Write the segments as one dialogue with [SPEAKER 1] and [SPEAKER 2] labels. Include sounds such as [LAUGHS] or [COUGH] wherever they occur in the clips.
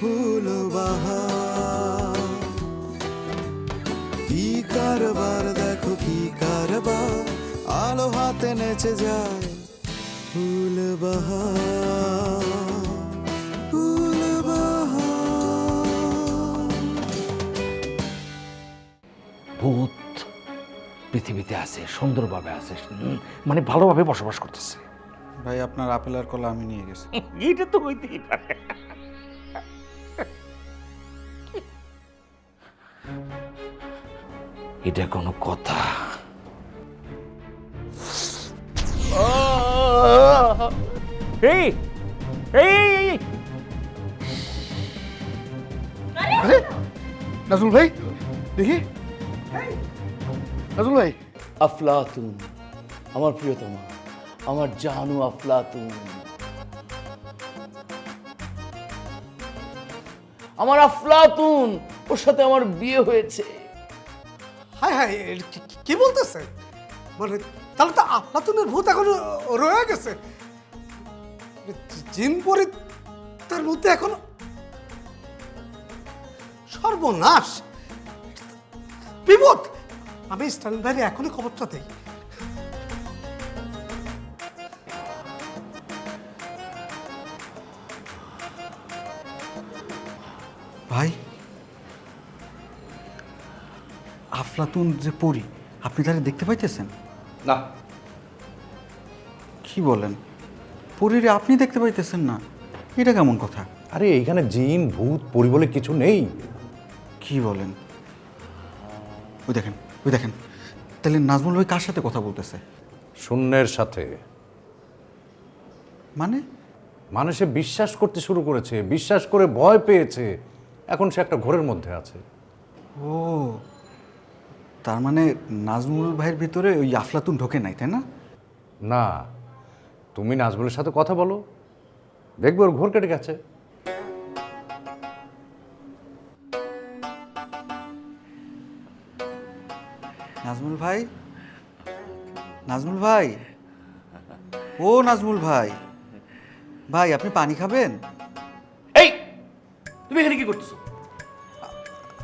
[SPEAKER 1] ফুল বাহার কি কারবার দেখো কি কারবার। আলো হাতে নেচে যায় ফুল বাহার ফুল
[SPEAKER 2] ভূত পৃথিবীতে আছে সুন্দরভাবে আছে মানে ভালোভাবে বসবাস করতেছে।
[SPEAKER 3] ভাই আপনার আপেল আর কলা আমি নিয়ে গেছি। [LAUGHS]
[SPEAKER 2] এটা তো হইতেই পারে। এটা কোনো কথা। এই এই এই, এই।
[SPEAKER 4] আরে! নাজমুল ভাই দেখি। নাজমুল ভাই।
[SPEAKER 5] আফলাতুন আমার প্রিয়তমা আমার জানু আফলাতুন। আমার আফলাতুন ওর সাথে আমার বিয়ে হয়েছে।
[SPEAKER 4] হাই হাই কি- বলতেছে? মানে তাহলে তো আফলাতুনের ভূত এখন রয়ে গেছে। জিন পরি তার মধ্যে এখন সর্বনাশ। বিপদ! আমি স্টালিন ভাইয়ের এখনই খবরটা দেই।
[SPEAKER 3] ভাই আফলাতুন যে পড়ি আপনি তাহলে দেখতে পাইতেছেন?
[SPEAKER 5] না।
[SPEAKER 3] কি বলেন? পরীরে আপনি দেখতে পাইতেছেন না? এটা কেমন কথা?
[SPEAKER 6] আরে এইখানে জিন ভূত পরি বলে কিছু নেই।
[SPEAKER 3] কি বলেন? ওই দেখেন ওই দেখেন। তাহলে নাজমুল ভাই কার সাথে কথা বলতেছে?
[SPEAKER 6] শূন্যের সাথে।
[SPEAKER 3] মানে?
[SPEAKER 6] মানুষে বিশ্বাস করতে শুরু করেছে বিশ্বাস করে ভয় পেয়েছে। এখন সে একটা ঘোরের মধ্যে আছে।
[SPEAKER 3] ও তার মানে নাজমুল ভাইয়ের ভিতরে ওই আফলাতুন ঢোকে নাই তাই না?
[SPEAKER 6] না তুমি নাজমুলের সাথে কথা বলো। দেখবে ওর ঘোর কেটে গেছে।
[SPEAKER 3] নাজমুল ভাই? নাজমুল ভাই? ও নাজমুল ভাই। ভাই আপনি পানি খাবেন?
[SPEAKER 5] এই তুমি এখানে কি করতেছো?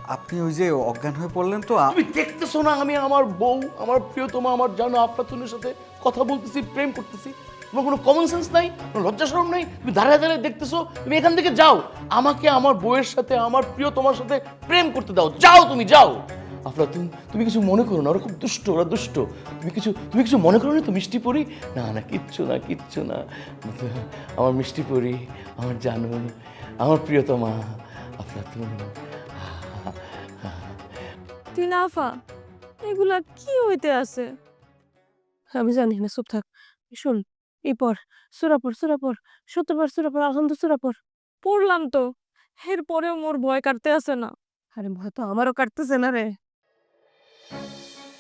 [SPEAKER 3] আপনি ওই যে অজ্ঞান হয়ে পড়লেন তো, আ-
[SPEAKER 5] তুমি দেখতেছো না আমি আমার বউ, আমার প্রিয়তমা, আমার জানো আফলাতুনের সাথে কথা বলতেছি, প্রেম করতেছি, তোমার কোনো কমন সেন্স নাই, কোনো লজ্জা শরম নাই? তুমি দাঁড়ায় দাঁড়ায় দেখতেছো, তুমি এখান থেকে যাও, আমাকে আমার বউয়ের সাথে, আমার প্রিয় তোমার সাথে প্রেম করতে দাও, যাও তুমি, যাও। আফলাতুন তুমি কিছু মনে করো না, ওরা খুব দুষ্ট, ওরা দুষ্ট। তুমি কিছু তুমি কিছু মনে করো না তো, মিষ্টি পরি? না না, কিচ্ছু না কিচ্ছু না। আমার মিষ্টি পরি, আমার জানু আমার প্রিয়তমা আফলাতুন
[SPEAKER 7] টিনাফা এগুলা কি হইতে আছে? আমি জানি না চুপ থাক। শুন এই পর সুরাপর সুরাপর সত্যবার সুরাপর আলহামদু সুরাপর পড়লাম তো এরপরেও মোর ভয় কাটতে আছে না। আরে ভয় তো আমারও কাটতেছে না রে।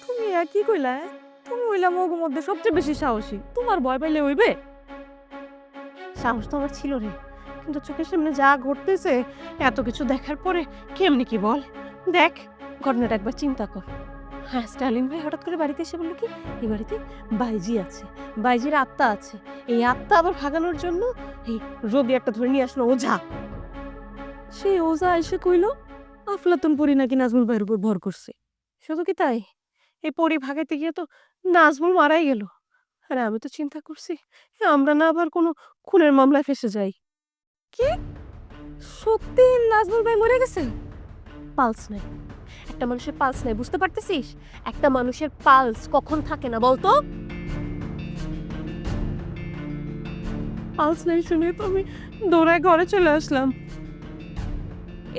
[SPEAKER 7] তুমি আর কি কইলা তুমি হইলা মগ মধ্যে সবচেয়ে বেশি সাহসী তোমার ভয় পাইলে হইবে? সাহস তো আমার ছিল রে কিন্তু চোখের সামনে যা ঘটতেছে এত কিছু দেখার পরে কেমনি কি বল? দেখ ঘটনাটা একবার চিন্তা কর। হ্যাঁ স্টালিন ভাই হঠাৎ করে বাড়িতে এসে বলল কি, এই বাড়িতে বাইজি আছে, বাইজির আত্মা আছে। এই আত্মা আবার ভাগানোর জন্য এই রবি একটা ধরে নিয়ে আসলো ওঝা। সেই ওঝা এসে কইলো, আফলাতুন পরি নাকি নাজমুল ভাইয়ের উপর ভর করছে। শুধু কি তাই? এই পরি ভাগাইতে গিয়ে তো নাজমুল মারাই গেল। আরে, আমি তো চিন্তা করছি আমরা না আবার কোনো খুনের মামলায় ফেসে যাই। কি? সত্যি নাজমুল ভাই মরে গেছেন পালস নাই। একটা মানুষের পালস নাই বুঝতে পারতেছিস? একটা মানুষের পালস কখন থাকে না বলতো? পালস নাই শুনে তো আমি দৌড়ায় ঘরে চলে আসলাম।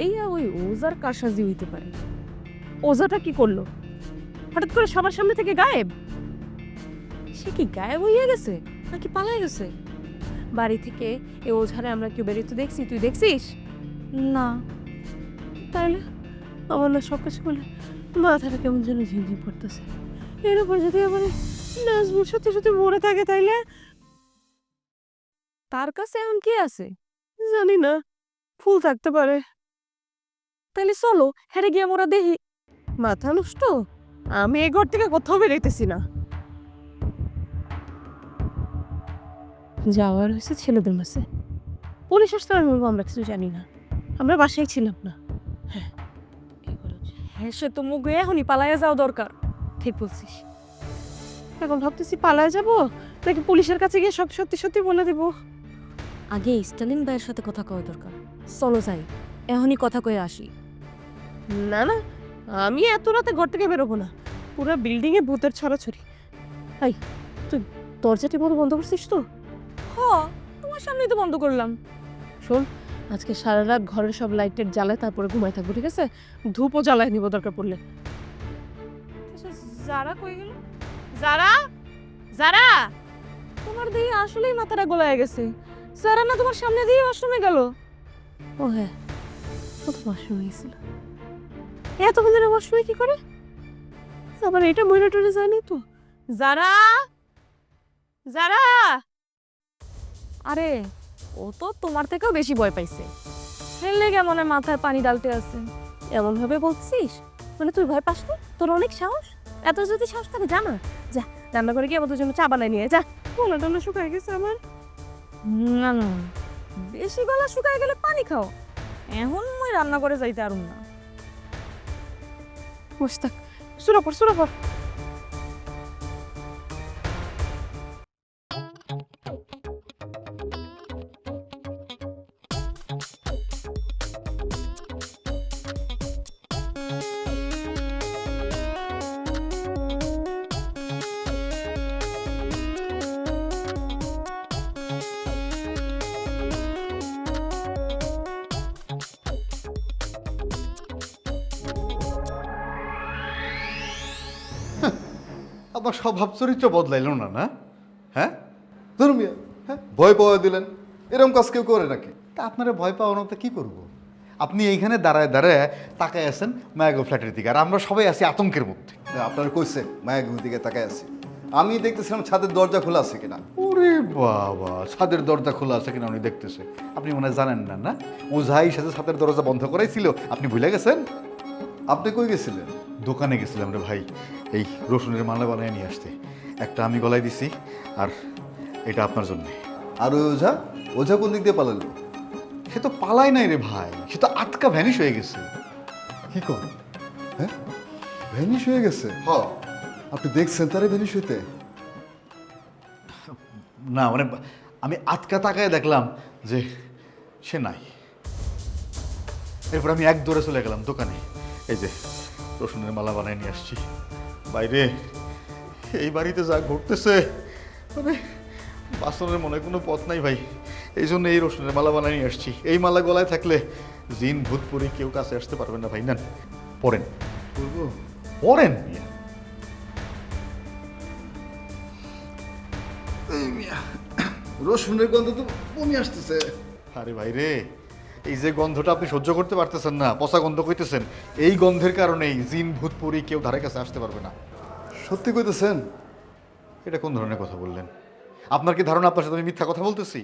[SPEAKER 7] এই ওই ওজার কারসাজি হইতে পারে। ওজাটা কি করল? হঠাৎ করে সবার সামনে থেকে গায়েব? সে কি গায়েব হইয়া গেছে নাকি পালাই গেছে? বাড়ি থেকে এ ওঝারে আমরা কেউ বেরিয়ে তো দেখছি তুই দেখছিস? না। তাইলে? আমার না সব কিছু বলে মাথাটা কেমন যেন ঝিমঝিম করতেছে। এর উপর যদি আমার নাজমুল সত্যি সত্যি মরে থাকে তাইলে? তার কাছে এমন কি আছে? জানি না ফুল থাকতে পারে। তাইলে চলো হেরে গিয়ে মোরা দেখি। মাথা নষ্ট? আমি এ ঘর থেকে কোথাও বেরোইতেছি না। যাওয়ার হয়েছে ছেলেদের মাসে পুলিশ আসতে আমি বলব আমরা কিছু জানি না। আমরা বাসায় ছিলাম না। হ্যাঁ? হ্যাঁ সে তো মুখ এখনই পালাইয়া যাওয়া দরকার ঠিক বলছিস। এখন ভাবতেছি পালায় যাব নাকি পুলিশের কাছে গিয়ে সব সত্যি সত্যি বলে দেব।
[SPEAKER 8] আগে স্টালিন ভাইয়ের সাথে কথা কওয়া দরকার। চলো যাই এখনই কথা কয়ে আসি।
[SPEAKER 7] না না আমি এত রাতে ঘর থেকে বেরোবো না পুরো বিল্ডিং এ ভূতের ছড়াছড়ি। এই তুই দরজাটি বন্ধ বন্ধ করছিস তো? হ তোমার সামনেই তো বন্ধ করলাম। শোন আজকে সারা রাত ঘরের সব লাইটের জ্বালায় তারপরে ঘুমাই থাকব ঠিক আছে? ধূপও জ্বালায় নিব দরকার পড়লে। যারা কই গেল? যারা? যারা? তোমার দিয়ে আসলেই মাথাটা গোলায় গেছে। যারা না তোমার সামনে দিয়ে ওয়াশরুমে গেল। ও হ্যাঁ ও তো ওয়াশরুমে গেছিল এতক্ষণ ধরে ওয়াশরুমে কি করে? আবার এটা মনে টরে যায়নি তো? যারা? যারা?
[SPEAKER 8] আরে ও তো তোমার থেকেও বেশি ভয় পাইছে। ফেললে কেমন মাথায় পানি ডালতে আছে?
[SPEAKER 7] এমন ভাবে বলছিস? মানে তুই ভয় পাস না? তোর অনেক সাহস। এত যদি সাহস থাকে জানা যা রান্না করে গিয়ে আমাদের জন্য চা বানাই নিয়ে যা। গলা টলা শুকায় গেছে আমার।
[SPEAKER 8] না না বেশি গলা শুকায় গেলে পানি খাও। এখন মই রান্না করে যাইতে আরুম না।
[SPEAKER 7] বসে থাক। সুরাপর সুরাপর
[SPEAKER 9] আপনার স্বভাব চরিত্র বদলাইল না না? হ্যাঁ? ধরুন হ্যাঁ? ভয় পাওয়া দিলেন। এরকম কাজ কেউ করে নাকি? তা আপনারা ভয় পাওয়ানো তো কী করব? আপনি এইখানে দাঁড়ায় দাঁড়ায় তাকায় আছেন মায়াগো ফ্ল্যাটের দিকে আর আমরা সবাই আছি আতঙ্কের মধ্যে।
[SPEAKER 10] আপনার কইছে মায়া ঘুম দিকে তাকায় আছি। আমি দেখতেছিলাম ছাদের দরজা খোলা আছে কিনা?
[SPEAKER 9] ওরে বাবা ছাদের দরজা খোলা আছে কিনা উনি দেখতেছে। আপনি মনে জানেন না না? ও যাই সাথে ছাদের দরজা বন্ধ করাই ছিল আপনি ভুলে গেছেন?
[SPEAKER 10] আপনি কই গেছিলেন?
[SPEAKER 9] দোকানে গেছিলাম রে ভাই। এই রসুনের মালা বানিয়ে নিয়ে আসতে। একটা আমি গলায় দিছি আর এটা আপনার জন্য।
[SPEAKER 10] আর ওই ওঝা? ওঝা কোন দিক দিয়ে পালালো?
[SPEAKER 9] সে তো পালাই নাই রে ভাই। সে তো আটকা ভ্যানিশ হয়ে গেছে।
[SPEAKER 10] কি কর? হ্যাঁ? ভ্যানিশ হয়ে গেছে?
[SPEAKER 9] হ।
[SPEAKER 10] আপনি দেখছেন তারে ভ্যানিশ হইতে?
[SPEAKER 9] না মানে আমি আটকা তাকায় দেখলাম যে সে নাই। এরপর আমি এক দৌড়ে চলে গেলাম দোকানে। এই যে রসুনের মালা বানায় নিয়ে আসছি। বাইরে এই বাড়িতে যা ঘটতেছে মানে বাসনের মনে কোনো পথ নাই ভাই। এই জন্য এই রসুনের মালা বানায় নিয়ে আসছি। এই মালা গলায় থাকলে জিন ভূত পরি কেউ কাছে আসতে পারবে না ভাই না পড়েন পড়েন
[SPEAKER 10] রসুনের গন্ধ তো বমি আসতেছে।
[SPEAKER 9] আরে ভাই রে এই যে গন্ধটা আপনি সহ্য করতে পারতেছেন না পচা গন্ধ কইতেছেন এই গন্ধের কারণেই জিন ভূত পরি কেউ ধারে কাছে আসতে পারবে না।
[SPEAKER 10] সত্যি কইতেছেন?
[SPEAKER 9] এটা কোন ধরনের কথা বললেন? আপনার কি ধারণা আপনার সাথে আমি মিথ্যা কথা বলতেছি?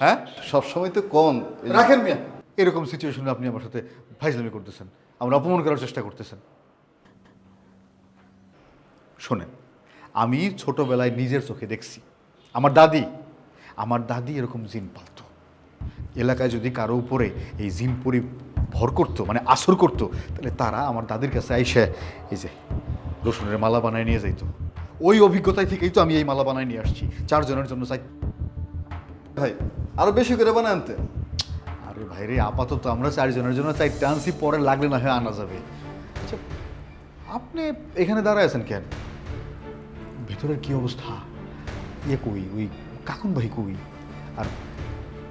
[SPEAKER 9] হ্যাঁ?
[SPEAKER 10] সবসময় তো কন
[SPEAKER 9] রাখেন মিয়া। এরকম সিচুয়েশনে আপনি আমার সাথে ফাইজলামি করতেছেন। আমরা অপমান করার চেষ্টা করতেছেন। শোনেন আমি ছোটবেলায় নিজের চোখে দেখছি। আমার দাদি আমার দাদি এরকম জিন পালতো। এলাকায় যদি কারও উপরে এই জিন পরি ভর করতো মানে আসর করতো তাহলে তারা আমার দাদির কাছে আইসে এই যে রসুনের মালা বানায় নিয়ে যাইতো। ওই অভিজ্ঞতায় থেকেই তো আমি এই মালা বানায় নিয়ে আসছি চারজনের জন্য চাই।
[SPEAKER 10] ভাই আরও বেশি করে বানায় আনতে?
[SPEAKER 9] আরে ভাই রে আপাতত আমরা চারজনের জন্য চারটে আনছি পরে লাগলে না হয় আনা যাবে। আচ্ছা আপনি এখানে দাঁড়ায় আছেন কেন? ভেতরের কি অবস্থা? ইয়ে কই ওই কাকুন ভাই কই? আর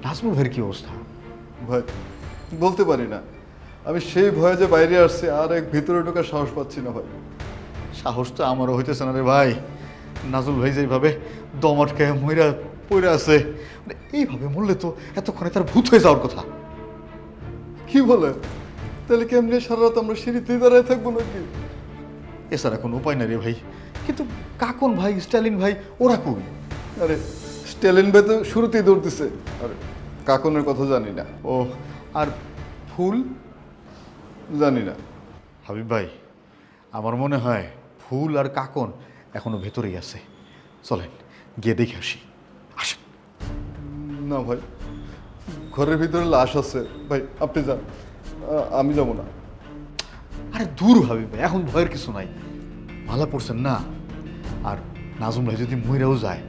[SPEAKER 9] নাজমুল ভাইয়ের কি অবস্থা?
[SPEAKER 10] ভয় বলতে পারি না। আমি সেই ভয়ে যে বাইরে আসছি আর এক ভিতরে ঢোকার সাহস পাচ্ছি না ভাই।
[SPEAKER 9] সাহস তো আমারও হইতেছে না রে ভাই। নাজুল ভাই যেভাবে দম আটকায় ময়রা পড়ে আছে মানে এইভাবে মরলে তো এতক্ষণে তার ভূত হয়ে যাওয়ার কথা।
[SPEAKER 10] কি বলে? তাহলে কেমনি সারা রাত আমরা সিঁড়িতেই দাঁড়ায় থাকব নাকি?
[SPEAKER 9] এছাড়া কোনো উপায় নাই রে ভাই। কিন্তু কাকন ভাই স্টালিন ভাই ওরা কই?
[SPEAKER 10] আরে স্টেলিন ভাই তো শুরুতেই দৌড় দিছে আর কাকনের কথা জানি না।
[SPEAKER 9] ও আর ফুল?
[SPEAKER 10] জানি না।
[SPEAKER 9] হাবিব ভাই আমার মনে হয় ফুল আর কাকন এখনও ভেতরেই আছে। চলেন গিয়ে দেখে আসি। আসেন।
[SPEAKER 10] না ভাই ঘরের ভিতরে লাশ আছে। ভাই আপনি যান। আমি যাব না।
[SPEAKER 9] আরে দূর হাবিব ভাই এখন ভয়ের কিছু নাই। ভালো পড়ছেন না। আর নাজম ভাই যদি মইরাও যায়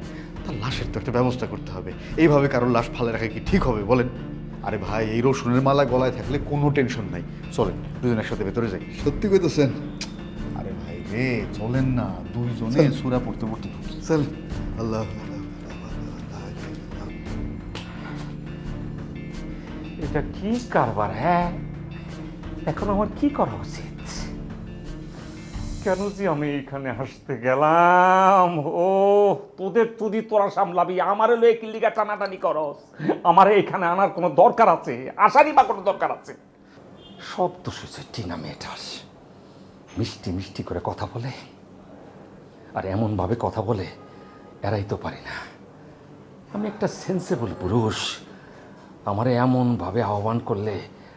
[SPEAKER 9] তার লাশের তো একটা ব্যবস্থা করতে হবে। এইভাবে কারোর লাশ ফালে রাখা কি ঠিক হবে বলেন? আরে ভাই এই রসুনের মালা গলায় থাকলে কোনো টেনশন নাই। চলেন দুজন একসাথে ভেতরে যাই।
[SPEAKER 10] সত্যি কইতেছেন?
[SPEAKER 9] আরে ভাই রে চলেন না দুইজনে সুরা পড়তে পড়তে।
[SPEAKER 10] চল। আল্লাহ।
[SPEAKER 2] এটা কি কারবার হ্যাঁ? এখন আমার কি করা উচিত? কেন যে আমি এখানে হাসতে গেলাম? ও তোদের তুদি তোরা সামলাবি, আমারে লয়ে কিল্লিগা টানাটানি করস? আমার এখানে আনার কোনো দরকার আছে? আসারই বা কোনো দরকার আছে? সব তো হচ্ছে টিনা মেয়েটার। মিষ্টি মিষ্টি করে কথা বলে। আর এমনভাবে কথা বলে এরাই তো পারি না। আমি একটা সেন্সেবল পুরুষ। আমারে এমনভাবে আহ্বান করলে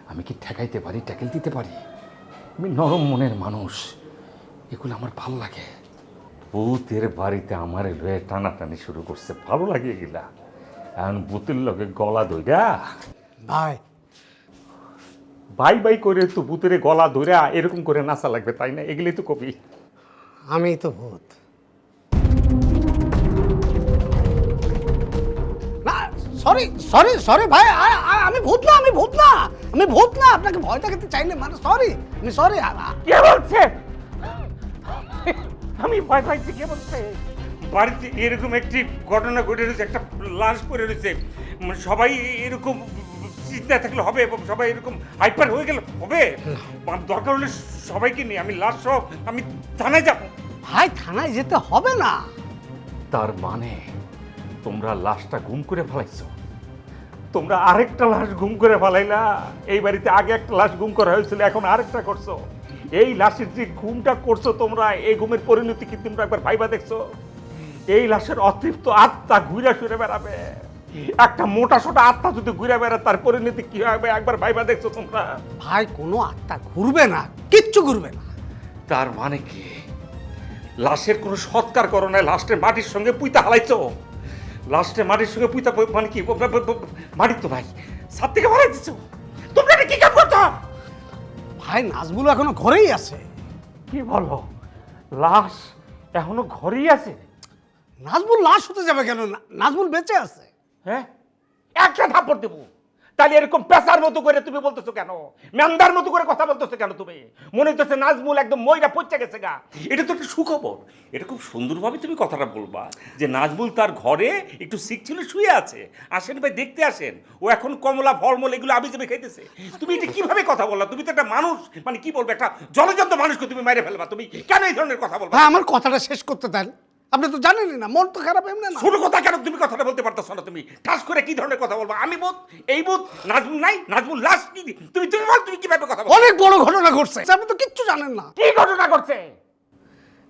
[SPEAKER 2] আমি কি ঠেকাইতে পারি, ট্যাকেল দিতে পারি? আমি নরম মনের মানুষ। এগুলো আমার ভালো লাগে। ভূতের বাড়িতে আমার লয়ে টানাটানি শুরু করছে। ভালো লাগে এগুলা। এখন ভূতের লগে গলা দইরা
[SPEAKER 4] ভাই।
[SPEAKER 2] বাই বাই করে তো ভূতের গলা ধইরা এরকম করে নাচা লাগবে তাই না? এগুলি তো কবি।
[SPEAKER 4] আমি তো ভূত। না সরি সরি সরি ভাই আমি ভূত না আমি ভূত না আমি ভূত না। আপনাকে ভয় দেখাতে চাইলে মানে সরি আমি সরি
[SPEAKER 2] কে বলছে? আমি ভয় পাইছি কে বলছে?
[SPEAKER 11] বাড়িতে এরকম একটি ঘটনা ঘটে রয়েছে একটা লাশ পড়ে রয়েছে। মানে সবাই এরকম চিন্তায় থাকলে হবে এবং সবাই এরকম হাইপার হয়ে গেলে হবে? দরকার হলে সবাইকে নিয়ে আমি লাশ সহ আমি থানায় যাব।
[SPEAKER 4] ভাই থানায় যেতে হবে না।
[SPEAKER 2] তার মানে তোমরা লাশটা গুম করে ফেলাইছো? তোমরা আরেকটা লাশ গুম করে ফেলাইলা এই বাড়িতে আগে একটা লাশ গুম করা হয়েছিল এখন আরেকটা করছ? এই লাশের যে ঘুমটা করছ তোমরা এই ঘুমের পরিণতি কি তোমরা একবার ভাইবা দেখছ? এই লাশের অতৃপ্ত আত্মা ঘুরে ফিরে বেড়াবে। একটা মোটা সোটা আত্মা যদি ঘুরে বেড়ায় তার পরিণতি কি হবে একবার ভাইবা দেখছ তোমরা?
[SPEAKER 4] ভাই কোনো আত্মা ঘুরবে না কিচ্ছু ঘুরবে না।
[SPEAKER 11] তার মানে কি? লাশের কোনো সৎকার করো নাই লাস্টে মাটির সঙ্গে পুইতা হালাইছো। লাস্টে মাটির সঙ্গে পুইতা মানে কি? মাটির তো ভাই সাত থেকে মারাই দিচ্ছ তোমরা কি কাম করছ?
[SPEAKER 4] ভাই নাজবুল এখনও ঘরেই আছে।
[SPEAKER 2] কি বলো? লাশ এখনও ঘরেই আছে?
[SPEAKER 4] নাজবুল লাশ হতে যাবে কেন? নাজবুল বেঁচে আছে।
[SPEAKER 2] হ্যাঁ? একটা থাপ্পড় দেবো। তাহলে এরকম পেশার মতো করে তুমি বলতেছো কেন? ম্যান্দার মতো করে কথা বলতেছো কেন তুমি? মনে হচ্ছে নাজমুল একদম ময়রা পচে গেছে গা।
[SPEAKER 11] এটা তো একটা সুখবর। এটা খুব সুন্দরভাবে তুমি কথাটা বলবা যে নাজবুল তার ঘরে একটু সিক ছিল শুয়ে আছে। আসেন ভাই দেখতে আসেন। ও এখন কমলা ফলমূল এগুলো আবি যাবে খাইতেছে। তুমি এটা কীভাবে কথা বললা? তুমি তো একটা মানুষ। মানে কি বলবে? একটা জলজন্ত মানুষকে তুমি মেরে ফেলবা তুমি। কেন এই ধরনের কথা বলবা?
[SPEAKER 4] ভাই আমার কথাটা শেষ করতে দেন। আপনি তো জানেনই না মন তো খারাপ এমনি না।
[SPEAKER 11] ছোট কথা কেন তুমি কথাটা বলতে পারতেছো না তুমি? ঠাস করে কি ধরনের কথা বলব? আমি বোধ এই বোধ নাজমুল নাই নাজমুল লাশ কি তুমি তুমি বল তুমি কীভাবে কথা বল
[SPEAKER 4] অনেক বড় ঘটনা ঘটছে আপনি তো কিচ্ছু জানেন না।
[SPEAKER 2] কি ঘটনা ঘটছে?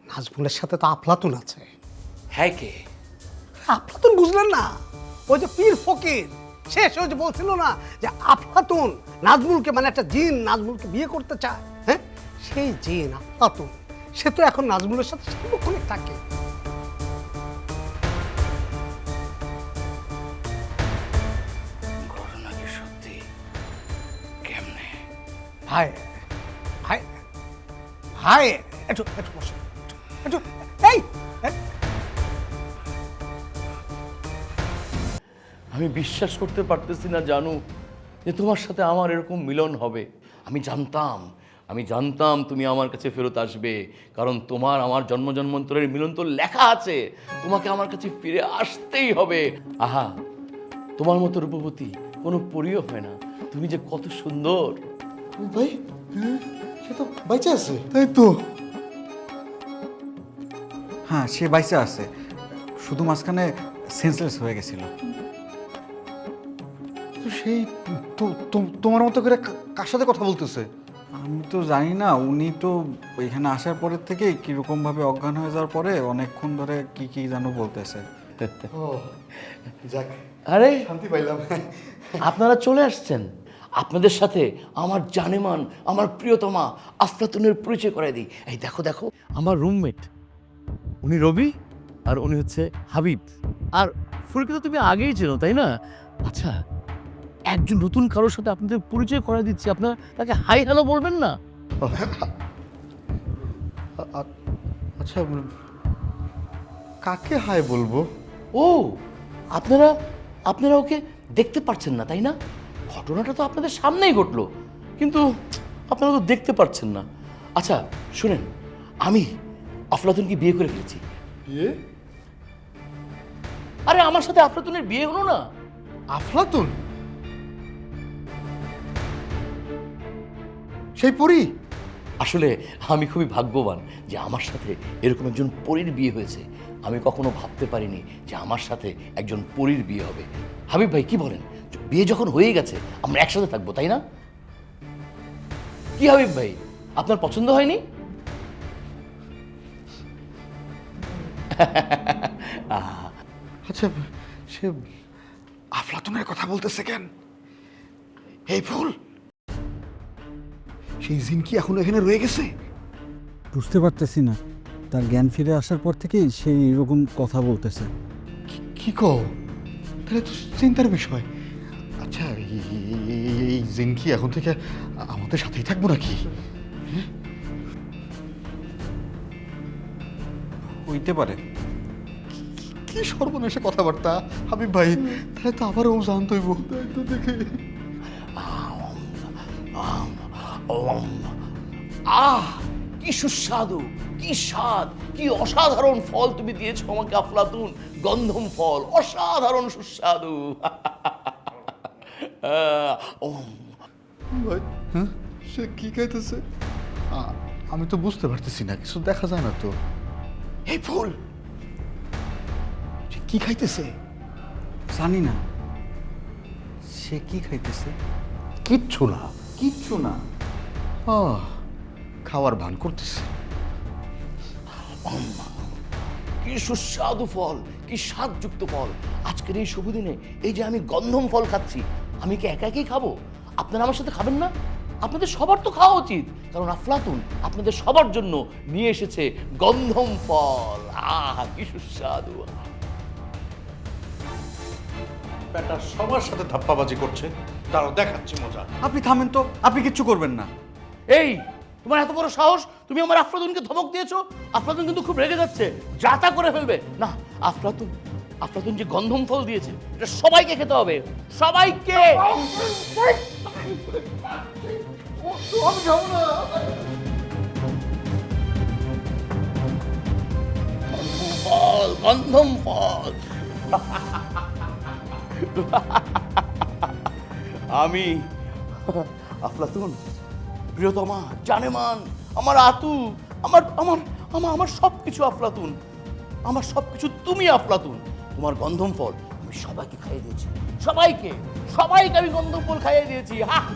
[SPEAKER 4] নাজমুলের সাথে তো আফলাতুন আছে।
[SPEAKER 11] হ্যাঁ কে?
[SPEAKER 4] আফলাতুন বুঝলেন না? ওই যে পীর ফকির শেষ ওই যে বলছিল না যে আফলাতুন নাজমুলকে মানে একটা জিন নাজমুলকে বিয়ে করতে চায়। হ্যাঁ? সেই জিন আফলাতুন। সে তো এখন নাজমুলের সাথে সার্বক্ষণিক থাকে। ভাই ভাই ভাই একটু একটু একটু এই,
[SPEAKER 5] আমি বিশ্বাস করতে পারতেছি না জানু যে তোমার সাথে আমার এরকম মিলন হবে। আমি জানতাম আমি জানতাম তুমি আমার কাছে ফেরত আসবে কারণ তোমার আমার জন্ম জন্মান্তরের মিলন তো লেখা আছে। তোমাকে আমার কাছে ফিরে আসতেই হবে। আহা তোমার মতো রূপবতী কোনো পরিও হয় না। তুমি যে কত সুন্দর।
[SPEAKER 9] ভাই? সে তো বাইচে আছে।
[SPEAKER 10] তাই তো।
[SPEAKER 3] হ্যাঁ সে বাইসে আছে। শুধু মাঝখানে সেন্সলেস হয়ে গেছিল।
[SPEAKER 9] সেই তো- তো- তোমার মতো করে কার সাথে কথা বলতেছে?
[SPEAKER 3] আমি তো জানি না উনি তো এখানে আসার পরের থেকে কীরকমভাবে অজ্ঞান হয়ে যাওয়ার পরে অনেকক্ষণ ধরে কি কি যেন বলতেছে।
[SPEAKER 10] ও যাক।
[SPEAKER 5] আরে
[SPEAKER 10] শান্তি পাইলাম।
[SPEAKER 5] আপনারা চলে আসছেন। আপনাদের সাথে আমার জানেমান আমার প্রিয়তমা আফলাতুনের পরিচয় করে দিই। এই দেখো দেখো।
[SPEAKER 12] আমার রুমমেট উনি রবি আর উনি হচ্ছে হাবিব। আর ফুলকে তো তুমি আগেই চেনো তাই না? আচ্ছা একজন নতুন কারোর সাথে আপনাদের পরিচয় করে দিচ্ছি আপনারা তাকে হাই হ্যালো বলবেন না?
[SPEAKER 9] আচ্ছা কাকে হাই বলব?
[SPEAKER 5] ও আপনারা আপনারা ওকে দেখতে পাচ্ছেন না তাই না? ঘটনাটা তো আপনাদের সামনেই ঘটলো। কিন্তু আপনারা তো দেখতে পাচ্ছেন না। আচ্ছা শুনেন আমি আফলাতুনকে বিয়ে করে ফেলেছি।
[SPEAKER 10] বিয়ে?
[SPEAKER 5] আরে আমার সাথে আফলাতুনের বিয়ে হলো না।
[SPEAKER 9] আফলাতুন? সেই পরি?
[SPEAKER 5] আসলে আমি খুবই ভাগ্যবান যে আমার সাথে এরকম একজন পরীর বিয়ে হয়েছে। আমি কখনো ভাবতে পারিনি যে আমার সাথে একজন পরীর বিয়ে হবে। হাবিব ভাই কি বলেন? বিয়ে যখন হয়ে গেছে আমরা একসাথে থাকব তাই না? কি হাবিব ভাই আপনার পছন্দ হয়নি? আহা,
[SPEAKER 9] আচ্ছা সে আফলাতুনের কথা বলতেছে কেন? এই ফুল সেই জিন কি এখন এখানে রয়ে গেছে?
[SPEAKER 3] বুঝতে পারতেছি না। তার জ্ঞান ফিরে আসার পর থেকেই সেই এরকম কথা বলতেছে।
[SPEAKER 9] কি- কি কও? তাহলে তো চিন্তার বিষয়। আচ্ছা এই- এই- এই- এই জিন কি এখন থেকে আমাদের সাথেই থাকব নাকি?
[SPEAKER 3] হইতে পারে।
[SPEAKER 9] কি সর্বনাশে কথাবার্তা? হাবিব ভাই তাহলে তো আবার ও জানতে হইব তাই তো দেখে।
[SPEAKER 5] আহ কি সুস্বাদু কি স্বাদ কি অসাধারণ ফল তুমি দিয়েছ আমাকে আফলাতুন গন্ধম ফল অসাধারণ সুস্বাদু। [LAUGHS] ওম।
[SPEAKER 10] ভাই হ্যাঁ? সে কি খাইতেছে?
[SPEAKER 9] আ- আমি তো বুঝতে পারতেছি না কিছু দেখা যায় না তো।
[SPEAKER 5] এই ফুল!
[SPEAKER 9] সে কি খাইতেছে?
[SPEAKER 3] জানি না। সে কি খাইতেছে?
[SPEAKER 6] কিচ্ছু না।
[SPEAKER 3] কিচ্ছু না।
[SPEAKER 9] আহ, খাওয়ার ভান করতেছে।
[SPEAKER 5] কি সুস্বাদু ফল কি স্বাদযুক্ত ফল। আজকের এই শুভ দিনে এই যে আমি গন্ধম ফল খাচ্ছি আমি কি একা একাই খাব? আপনারা আমার সাথে খাবেন না? আপনাদের সবার তো খাওয়া উচিত। কারণ আফলাতুন আপনাদের সবার জন্য নিয়ে এসেছে গন্ধম ফল। আহ কি সুস্বাদু।
[SPEAKER 6] ব্যাটা সবার সাথে ধাপ্পাবাজি করছে। দাঁড়াও দেখাচ্ছি মজা।
[SPEAKER 3] আপনি থামেন তো আপনি কিচ্ছু করবেন না।
[SPEAKER 5] এই তোমার এত বড় সাহস? তুমি আমার আফলাতুনকে ধমক দিয়েছ? আফলাতুন কিন্তু খুব রেগে যাচ্ছে। যা তা করে ফেলবে। না আফলাতুন আফলাতুন যে গন্ধম ফল দিয়েছে, এটা সবাইকে খেতে হবে। সবাইকে! ফল, গন্ধম ফল। আমি আফলাতুন, প্রিয়তমা, জানেমান, আমার আতু, আমার আমার আমার আমার সব কিছু আফলাতুন। আমার সব কিছু তুমি আফলাতুন। তোমার গন্ধম ফল আমি সবাইকে খাইয়ে দিয়েছি সবাইকে সবাইকে আমি গন্ধম ফল খাইয়ে দিয়েছি
[SPEAKER 7] কি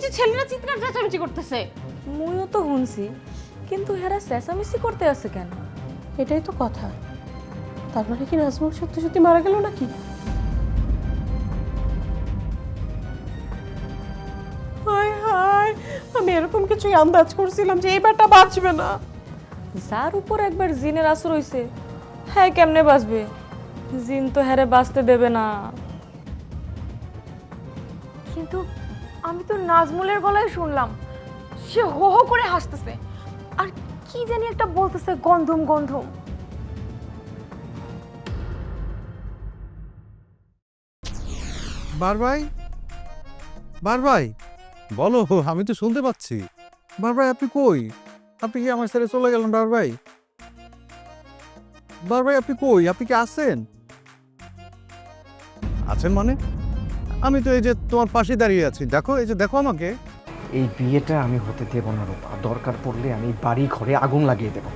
[SPEAKER 8] নিজে ছেলেরা চিৎকার চেঁচামেচি করতেছে। মুইও তো শুনছি কিন্তু হেরা চেঁচামেচি করতে আছে কেন?
[SPEAKER 7] এটাই তো কথা। তার মানে কি নাজমুল সত্যি সত্যি মারা গেল নাকি? হায় হায় আমি এরকম কিছুই আন্দাজ করছিলাম যে এই ব্যাটা বাঁচবে না।
[SPEAKER 8] যার উপর একবার জিনের আসর হইছে হ্যাঁ কেমনে বাঁচবে? জিন তো হ্যারে বাঁচতে দেবে না।
[SPEAKER 7] কিন্তু আমি তো নাজমুলের গলায় শুনলাম। সে হো হো করে হাসতেছে। আর কি জানি একটা বলতেছে গন্ধম গন্ধম।
[SPEAKER 6] বার ভাই বার ভাই বলো, আমি তো শুনতে পাচ্ছি।
[SPEAKER 13] বার ভাই আপনি কই? আপনি কি আমার ছেড়ে চলে গেলেন বার ভাই বার ভাই আপনি কই? আপনি কি আছেন? আছেন মানে? আমি তো এই যে তোমার পাশে দাঁড়িয়ে আছি। দেখো এই যে দেখো আমাকে।
[SPEAKER 14] এই বিয়েটা আমি হতে দেব না রূপা। দরকার পড়লে আমি বাড়ি ঘরে আগুন লাগিয়ে দেব।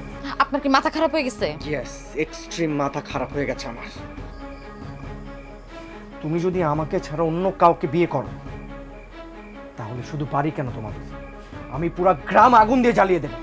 [SPEAKER 15] আপনার কি মাথা খারাপ হয়ে গেছে?
[SPEAKER 14] ইয়েস এক্সট্রিম মাথা খারাপ হয়ে গেছে আমার। তুমি যদি আমাকে ছাড়া অন্য কাউকে বিয়ে করো তাহলে শুধু বাড়ি কেন তোমাদের? আমি পুরা গ্রাম আগুন দিয়ে জ্বালিয়ে দেবো।